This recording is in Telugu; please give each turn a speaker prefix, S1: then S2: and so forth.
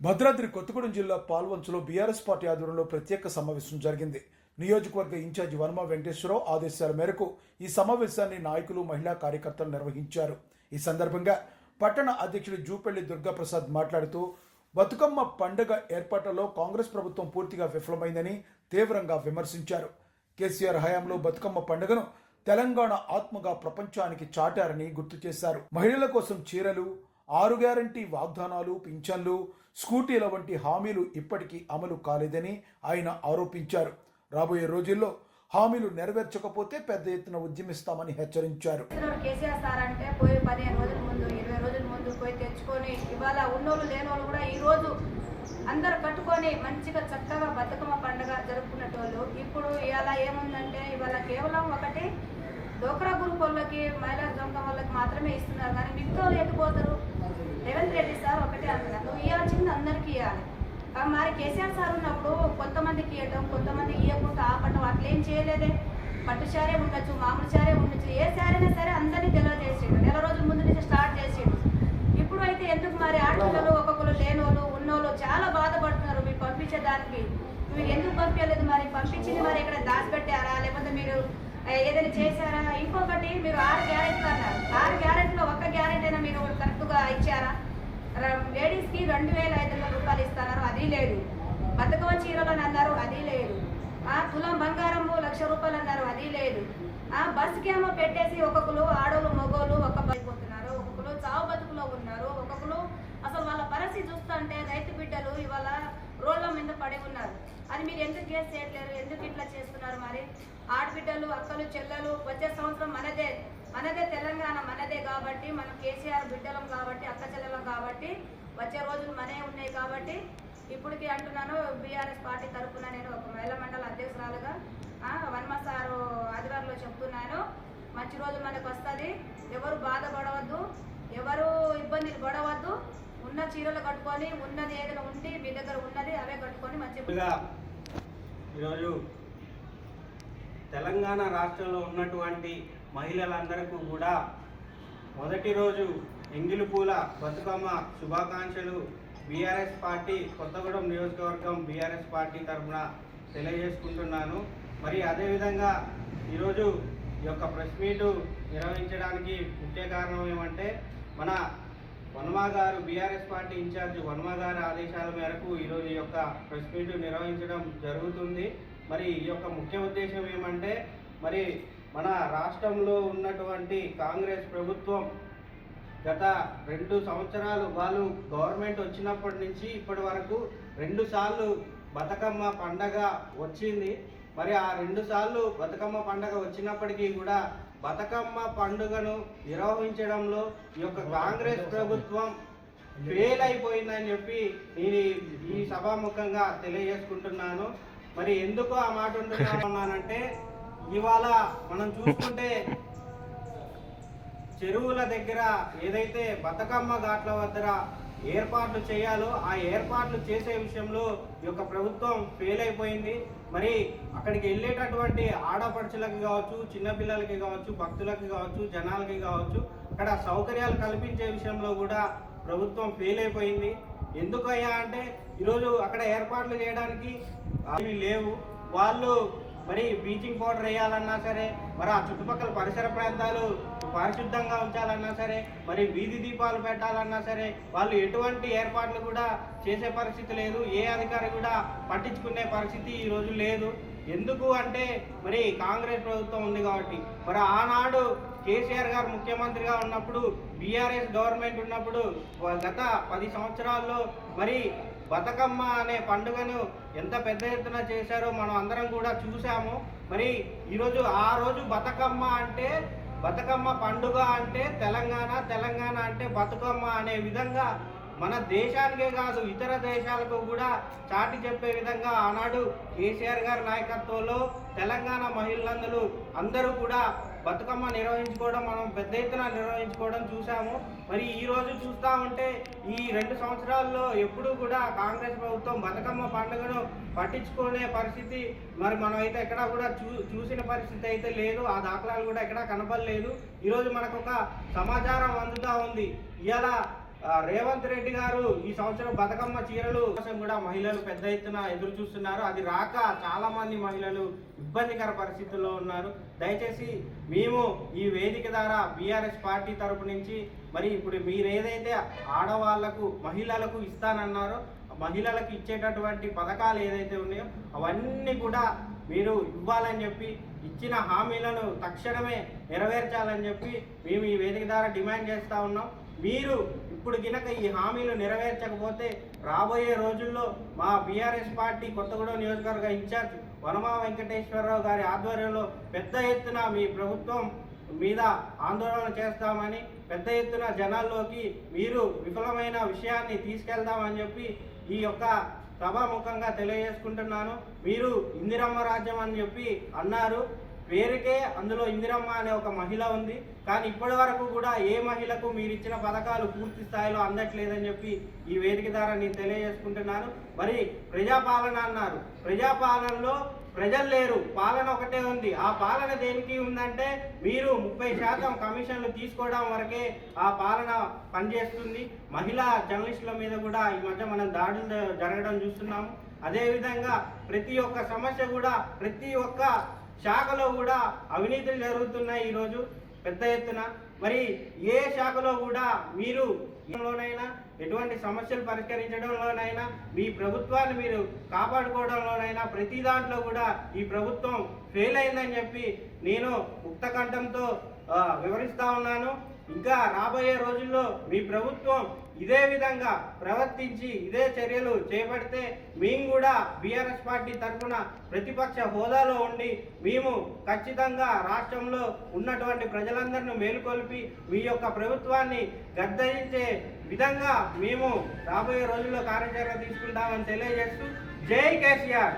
S1: భద్రాద్రి కొత్తగూడెం జిల్లా పాల్వంచులో బీఆర్ఎస్ పార్టీ ఆధ్వర్యంలో ప్రత్యేక సమావేశం జరిగింది. నియోజకవర్గ ఇన్ఛార్జి వర్మ వెంకటేశ్వరరావు ఆదేశాల మేరకు ఈ సమావేశాన్ని నాయకులు మహిళా కార్యకర్తలు నిర్వహించారు. ఈ సందర్భంగా పట్టణ అధ్యక్షుడు జూపల్లి దుర్గాప్రసాద్ మాట్లాడుతూ బతుకమ్మ పండుగ ఏర్పాట్లలో కాంగ్రెస్ ప్రభుత్వం పూర్తిగా విఫలమైందని తీవ్రంగా విమర్శించారు. కేసీఆర్ హయాంలో బతుకమ్మ పండుగను తెలంగాణ ఆత్మగా ప్రపంచానికి చాటారని గుర్తు చేశారు. మహిళల కోసం చీరలు ఆరు గ్యారంటీ వాగ్దానాలు పింఛన్లు స్కూటీల వంటి హామీలు ఇప్పటికీ అమలు కాలేదని ఆయన ఆరోపించారు. రాబోయే రోజుల్లో హామీలు నెరవేర్చకపోతే పెద్ద ఎత్తున ఉద్యమిస్తామని హెచ్చరించారు.
S2: ఇచ్చినోడు కేసీఆర్ సార్ అంటే పోయి పదిహేను రోజుల ముందు ఇరవై రోజుల ముందు పోయి తెచ్చుకొని ఇవాళ ఉన్నోళ్ళు లేనోళ్ళు కూడా ఈ రోజు అందరు కట్టుకొని మంచిగా చక్కగా బతుకమ్మ పండుగ జరుపుకునేటోళ్ళు. ఇప్పుడు ఇవాళ ఏముందంటే ఇవాళ కేవలం ఒకటి డోక్రా వాళ్ళకి మహిళా దొంగ వాళ్ళకి మాత్రమే ఇస్తున్నారు. కానీ మిగతా వాళ్ళు ఎటుపోతారు రేవంత్ రెడ్డి సార్ ఒకటే అంటున్నారు నువ్వు ఇవ్వాల్సింది అందరికీ ఇవ్వాలి కానీ మరి కేసీఆర్ సార్ ఉన్నప్పుడు కొంతమందికి ఇవ్వటం కొంతమందికి ఇవ్వకుండా ఆపటం అట్లేం చేయలేదే. పట్టు చారే ఉండొచ్చు మామూలు చారే ఉండొచ్చు. ఏ శారైనా సరే అందరినీ తెలియజేసిండు నెల రోజుల ముందు నుంచి స్టార్ట్ చేసిండు. ఇప్పుడు అయితే ఎందుకు మరి ఆడపిల్లలు ఒక్కొక్కరు లేనోళ్ళు ఉన్నోళ్ళు చాలా బాధపడుతున్నారు. మీరు పంపించేదానికి. మీరు ఎందుకు పంపించలేదు మరి? పంపించింది మరి ఇక్కడ దాచిపెట్టారా లేకపోతే మీరు ఆ, ఏదైనా చేశారా? ఇంకొకటి మీరు ఆరు గ్యారెంట్లు అన్నారు. ఆరు గ్యారెంట్లో ఒక్క గ్యారెంట్ అయినా మీరు కరెక్ట్గా ఇచ్చారా? లేడీస్కి రెండు వేల ఐదు వందల రూపాయలు ఇస్తున్నారు అది లేదు. బతుకమ్మ చీరలు అని అన్నారు. అది లేదు. ఆ తులం బంగారము లక్ష రూపాయలు అన్నారు. అది లేదు. ఆ బస్సుకి ఏమో పెట్టేసి ఒక్కొక్కరు ఆడోళ్ళు మగోళ్ళు ఒక్క పడిపోతున్నారు ఒక్కొక్కరు చావు బతుకులో ఉన్నారు. ఒక్కొక్కరు అసలు వాళ్ళ పరిస్థితి చూస్తుంటే రైతు బిడ్డలు ఇవాళ రోడ్ల మీద పడి ఉన్నారు. అది మీరు ఎందుకు కేసు చేయట్లేరు? ఎందుకు ఇట్లా చేస్తున్నారు మరి? ఆడబిడ్డలు అక్కలు చెల్లెలు వచ్చే సంవత్సరం మనదే. మనదే తెలంగాణ మనదే కాబట్టి మనం కేసీఆర్ బిడ్డలం కాబట్టి అక్క చెల్లెలం కాబట్టి వచ్చే రోజులు మనే ఉన్నాయి కాబట్టి ఇప్పటికి అంటున్నాను బీఆర్ఎస్ పార్టీ తరఫున నేను ఒక మహిళా మండల అధ్యక్షురాలుగా ఆ, వన్మ సారు ఆదివారంలో చెప్తున్నాను. మంచి రోజు మనకు వస్తుంది. ఎవరు బాధపడవద్దు ఎవరు ఇబ్బందులు పడవద్దు. ఉన్న చీరలు కట్టుకొని ఉన్నది ఏదైనా ఉండి మీ దగ్గర ఉన్నది అవే కట్టుకొని మంచి
S3: ఈరోజు తెలంగాణ రాష్ట్రంలో ఉన్నటువంటి మహిళలందరికీ కూడా మొదటి రోజు ఎంగిలి పూల బతుకమ్మ శుభాకాంక్షలు బీఆర్ఎస్ పార్టీ కొత్తగూడెం నియోజకవర్గం బీఆర్ఎస్ పార్టీ తరఫున తెలియజేసుకుంటున్నాను. మరి అదేవిధంగా ఈరోజు ఈ యొక్క ప్రెస్ మీటు నిర్వహించడానికి ముఖ్య కారణం ఏమంటే మన వన్మా గారు బీఆర్ఎస్ పార్టీ ఇన్ఛార్జ్ వన్మా గారి ఆదేశాల మేరకు ఈరోజు ఈ యొక్క ప్రెస్ మీట్ నిర్వహించడం జరుగుతుంది. మరి ఈ యొక్క ముఖ్య ఉద్దేశం ఏమంటే మరి మన రాష్ట్రంలో ఉన్నటువంటి కాంగ్రెస్ ప్రభుత్వం గత రెండు సంవత్సరాలు వాళ్ళు గవర్నమెంట్ వచ్చినప్పటి నుంచి ఇప్పటి వరకు రెండుసార్లు బతుకమ్మ పండగ వచ్చింది. మరి ఆ రెండు సార్లు బతుకమ్మ పండగ వచ్చినప్పటికీ కూడా బతుకమ్మ పండుగను నిర్వహించడంలో ఈ యొక్క కాంగ్రెస్ ప్రభుత్వం ఫెయిల్ అయిపోయిందని చెప్పి నేను ఈ- సభాముఖంగా తెలియజేసుకుంటున్నాను. మరి ఎందుకు ఆ మాట ఉంటున్నానంటే ఇవాళ మనం చూసుకుంటే చెరువుల దగ్గర ఏదైతే బతుకమ్మ ఘాట్ల వద్ద ఏర్పాట్లు చేయాలో ఆ ఏర్పాట్లు చేసే విషయంలో ఈ యొక్క ప్రభుత్వం ఫెయిల్ అయిపోయింది. మరి అక్కడికి వెళ్ళేటటువంటి ఆడపడుచులకి కావచ్చు చిన్నపిల్లలకి కావచ్చు భక్తులకి కావచ్చు జనాలకి కావచ్చు అక్కడ సౌకర్యాలు కల్పించే విషయంలో కూడా ప్రభుత్వం ఫెయిల్ అయిపోయింది. ఎందుకయ్యా అంటే ఈరోజు అక్కడ ఏర్పాట్లు చేయడానికి అవి లేవు. వాళ్ళు మరి బ్లీచింగ్ పౌడర్ వేయాలన్నా సరే మరి ఆ చుట్టుపక్కల పరిసర ప్రాంతాలు పారిశుద్ధంగా ఉంచాలన్నా సరే మరి వీధి దీపాలు పెట్టాలన్నా సరే వాళ్ళు ఎటువంటి ఏర్పాట్లు కూడా చేసే పరిస్థితి లేదు ఏ అధికారి కూడా పట్టించుకునే పరిస్థితి ఈ రోజు లేదు. ఎందుకు అంటే మరి కాంగ్రెస్ ప్రభుత్వం ఉంది కాబట్టి. మరి ఆనాడు కేసీఆర్ గారు ముఖ్యమంత్రిగా ఉన్నప్పుడు బీఆర్ఎస్ గవర్నమెంట్ ఉన్నప్పుడు గత పది సంవత్సరాల్లో మరి బతుకమ్మ అనే పండుగను ఎంత పెద్ద ఎత్తున చేశారో మనం అందరం కూడా చూసాము మరి ఈరోజు ఆ రోజు బతుకమ్మ అంటే బతుకమ్మ పండుగ అంటే తెలంగాణ తెలంగాణ అంటే బతుకమ్మ అనే విధంగా మన దేశానికే కాదు ఇతర దేశాలకు కూడా చాటి చెప్పే విధంగా ఆనాడు కేసీఆర్ గారి నాయకత్వంలో తెలంగాణ మహిళలందరూ అందరూ కూడా బతుకమ్మ నిర్వహించుకోవడం మనం పెద్ద ఎత్తున నిర్వహించుకోవడం చూసాము మరి ఈ రోజు చూస్తా ఉంటే ఈ రెండు సంవత్సరాల్లో ఎప్పుడూ కూడా కాంగ్రెస్ ప్రభుత్వం బతుకమ్మ పండుగను పట్టించుకునే పరిస్థితి మరి మనం అయితే ఎక్కడా కూడా చూ చూసిన పరిస్థితి అయితే లేదు. ఆ దాఖలాలు కూడా ఎక్కడా కనపడలేదు. ఈరోజు మనకు ఒక సమాచారం అందుతూ ఉంది. ఇలా రేవంత్ రెడ్డి గారు ఈ సంవత్సరం బతుకమ్మ చీరలు కోసం కూడా మహిళలు పెద్ద ఎత్తున ఎదురు చూస్తున్నారు. అది రాక చాలా మంది మహిళలు ఇబ్బందికర పరిస్థితుల్లో ఉన్నారు. దయచేసి మేము ఈ వేదిక ద్వారా బీఆర్ఎస్ పార్టీ తరపు నుంచి మరి ఇప్పుడు మీరు ఏదైతే ఆడవాళ్ళకు మహిళలకు ఇస్తానన్నారో మహిళలకు ఇచ్చేటటువంటి పథకాలు ఏదైతే ఉన్నాయో అవన్నీ కూడా మీరు ఇవ్వాలని చెప్పి ఇచ్చిన హామీలను తక్షణమే నెరవేర్చాలని చెప్పి మేము ఈ వేదిక ద్వారా డిమాండ్ చేస్తూ ఉన్నాం. మీరు ఇప్పుడు గినక ఈ హామీలు నెరవేర్చకపోతే రాబోయే రోజుల్లో మా బీఆర్ఎస్ పార్టీ కొత్తగూడెం నియోజకవర్గ ఇన్ఛార్జ్ వనమా వెంకటేశ్వరరావు గారి ఆధ్వర్యంలో పెద్ద ఎత్తున మీ ప్రభుత్వం మీద ఆందోళన చేస్తామని పెద్ద ఎత్తున జనాల్లోకి మీరు విఫలమైన విషయాన్ని తీసుకెళ్దామని చెప్పి ఈ యొక్క సభాముఖంగా తెలియజేసుకుంటున్నాను. మీరు ఇందిరమ్మ రాజ్యం అని చెప్పి అన్నారు. పేరుకే అందులో ఇందిరమ్మ అనే ఒక మహిళ ఉంది. కానీ ఇప్పటి వరకు కూడా ఏ మహిళకు మీరు ఇచ్చిన పథకాలు పూర్తి స్థాయిలో అందట్లేదని చెప్పి ఈ వేదిక ద్వారా నేను తెలియజేసుకుంటున్నాను మరి ప్రజాపాలన అన్నారు. ప్రజాపాలనలో ప్రజలు లేరు. పాలన ఒకటే ఉంది. ఆ పాలన దేనికి ఉందంటే మీరు ముప్పై శాతం కమిషన్లు తీసుకోవడం వరకే ఆ పాలన పనిచేస్తుంది. మహిళా జర్నలిస్టుల మీద కూడా ఈ మధ్య మనం దాడులు జరగడం చూస్తున్నాము. అదేవిధంగా ప్రతి ఒక్క సమస్య కూడా ప్రతి ఒక్క శాఖలో కూడా అవినీతులు జరుగుతున్నాయి ఈరోజు. పెద్ద ఎత్తున మరి ఏ శాఖలో కూడా మీరు లోనైనా ఎటువంటి సమస్యలు పరిష్కరించడంలోనైనా మీ ప్రభుత్వాన్ని మీరు కాపాడుకోవడంలోనైనా ప్రతి దాంట్లో కూడా ఈ ప్రభుత్వం ఫెయిల్ అయిందని చెప్పి నేను ముక్తకంఠంతో వివరిస్తా ఉన్నాను. ఇంకా రాబోయే రోజుల్లో మీ ప్రభుత్వం ఇదే విధంగా ప్రవర్తించి ఇదే చర్యలు చేపడితే మేము కూడా బీఆర్ఎస్ పార్టీ తరఫున ప్రతిపక్ష హోదాలో ఉండి మేము ఖచ్చితంగా రాష్ట్రంలో ఉన్నటువంటి ప్రజలందరినీ మేలుకొల్పి మీ యొక్క ప్రభుత్వాన్ని గద్దయించే విధంగా మేము రాబోయే రోజుల్లో కార్యాచరణ తీసుకుంటామని తెలియజేస్తూ జై కేసీఆర్.